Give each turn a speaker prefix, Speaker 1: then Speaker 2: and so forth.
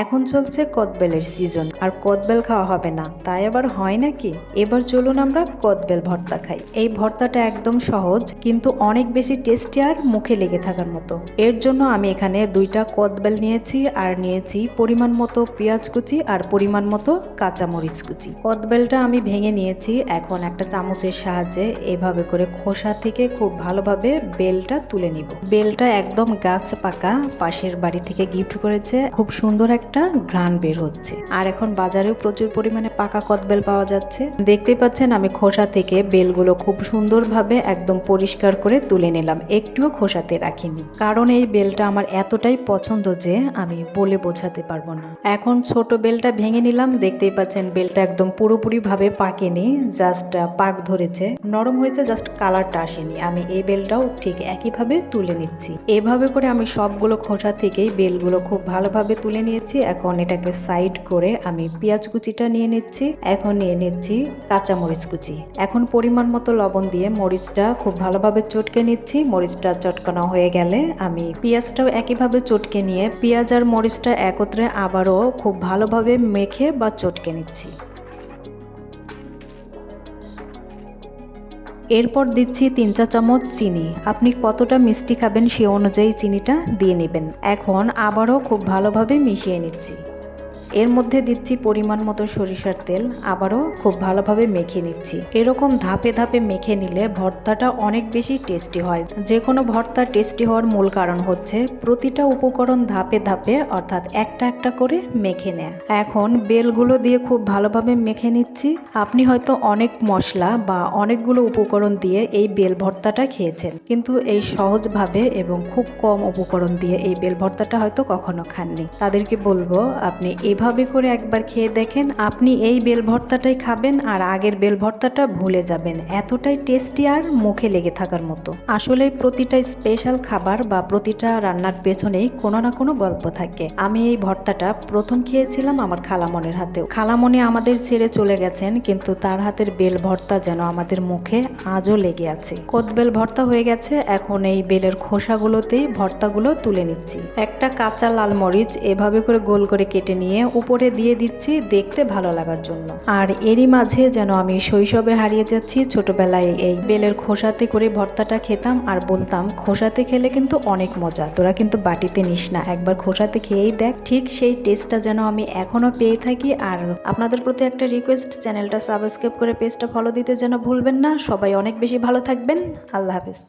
Speaker 1: এখন চলছে কদবেলের সিজন আর কদবেল খাওয়া হবে না। তাই আবার হয় নাকি? এবার চলুন আমরা কদবেল ভর্তা খাই। এই ভর্তাটা একদম সহজ, কিন্তু অনেক বেশি টেস্টি আর মুখে লেগে থাকার মতো। এর জন্য আমি এখানে দুইটা কদবেল নিয়েছি, আর নিয়েছি পরিমাণ মতো পেঁয়াজ কুচি আর পরিমাণ মতো কাঁচামরিচ কুচি। কদবেলটা আমি ভেঙে নিয়েছি, এখন একটা চামচের সাহায্যে এভাবে করে খোসা থেকে খুব ভালোভাবে বেলটা তুলে নিব। বেলটা একদম গাছ পাকা, পাশের বাড়ি থেকে গিফট করেছে, খুব সুন্দর একটা ঘ্রাণ বের হচ্ছে। আর এখন বাজারেও প্রচুর পরিমাণে পাকা কদবেল পাওয়া যাচ্ছে। দেখতেই পাচ্ছেন, আমি খোসা থেকে বেলগুলো খুব সুন্দরভাবে একদম পরিষ্কার করে তুলে নিলাম। একটুও খোসাতে রাখিনি। কারণ এই বেলটা আমার এতটাই পছন্দ যে আমি বলে বোঝাতে পারব না। এখন ছোট বেলটা ভেঙে নিলাম। দেখতেই পাচ্ছেন, বেলটা একদম পুরোপুরি ভাবে পাকেনি, জাস্ট পাক ধরেছে। নরম হয়েছে, জাস্ট কালারটা আসেনি। আমি এই বেলটাও ঠিক একইভাবে তুলে নিচ্ছি। এভাবে করে আমি সবগুলো খোসা থেকেই বেলগুলো খুব ভালোভাবে তুলে নিয়েছি। এখন এটাকে সাইড করে আমি পেঁয়াজ কুচিটা নিয়ে নিচ্ছি। এখন নিয়ে নিচ্ছি কাঁচা মরিচ কুচি। এখন পরিমাণ মতো লবণ দিয়ে মরিচটা খুব ভালোভাবে চটকে নিচ্ছি। মরিচটা চটকানো হয়ে গেলে আমি পেঁয়াজটাও একইভাবে চটকে নিয়ে পেঁয়াজ আর মরিচটা একত্রে আবারও খুব ভালোভাবে মেখে বা চটকে নিচ্ছি। এরপর দিচ্ছি তিন চা চামচ চিনি। আপনি কতটা মিষ্টি খাবেন সে অনুযায়ী চিনিটা দিয়ে নেবেন। এখন আবারও খুব ভালোভাবে মিশিয়ে নিচ্ছি। এর মধ্যে দিচ্ছি পরিমাণ মতো সরিষার তেল, আবারও খুব ভালোভাবে মেখে নিচ্ছি। এরকম ধাপে ধাপে মেখে নিলে ভর্তাটা অনেক বেশি টেস্টি হয়। যে কোনো ভর্তা টেস্টি হওয়ার মূল কারণ হচ্ছে প্রতিটা উপকরণ ধাপে ধাপে, অর্থাৎ একটা একটা করে মেখে নেয়। এখন বেলগুলো দিয়ে খুব ভালোভাবে মেখে নিচ্ছি। আপনি হয়তো অনেক মশলা বা অনেকগুলো উপকরণ দিয়ে এই বেল ভর্তাটা খেয়েছেন, কিন্তু এই সহজভাবে এবং খুব কম উপকরণ দিয়ে এই বেল ভর্তাটা হয়তো কখনো খাননি। তাদেরকে বলব, আপনি এভাবে করে একবার খেয়ে দেখেন, আপনি এই বেল ভর্তাটাই খাবেন আর আগের বেল ভর্তাটা ভুলে যাবেন। এতটাই টেস্টি আর মুখে লেগে থাকার মতো। আসলে প্রতিটা স্পেশাল খাবার বা প্রতিটা রান্নার পেছনেই কোনো না কোনো গল্প থাকে। আমি এই ভর্তাটা প্রথম খেয়েছিলাম আমার খালামনের হাতেও। খালামনি আমাদের ছেড়ে চলে গেছেন, কিন্তু তার হাতের বেল ভর্তা যেন আমাদের মুখে আজও লেগে আছে। কদবেল ভর্তা হয়ে গেছে, এখন এই বেলের খোসাগুলোতেই ভর্তাগুলো তুলে নিচ্ছি। একটা কাঁচা লাল মরিচ এভাবে করে গোল করে কেটে নিয়ে উপরে দিয়ে দিচ্ছি দেখতে ভালো লাগার জন্য। আর এরই মাঝে যেন আমি শৈশবে হারিয়ে যাচ্ছি ছোটবেলায় এই বেলের খোসাতে করে ভর্তাটা খেতাম আর বলতাম, খোসাতে খেলে কিন্তু অনেক মজা, তোরা কিন্তু বাটিতে নিস না। একবার খোসাতে খেয়েই দেখ, ঠিক সেই টেস্টটা যেন আমি এখনও পেয়ে থাকি। আর আপনাদের প্রতি একটা রিকোয়েস্ট চ্যানেলটা সাবস্ক্রাইব করে পেজটা ফলো দিতে যেন ভুলবেন না। সবাই অনেক বেশি ভালো থাকবেন। আল্লাহ হাফেজ।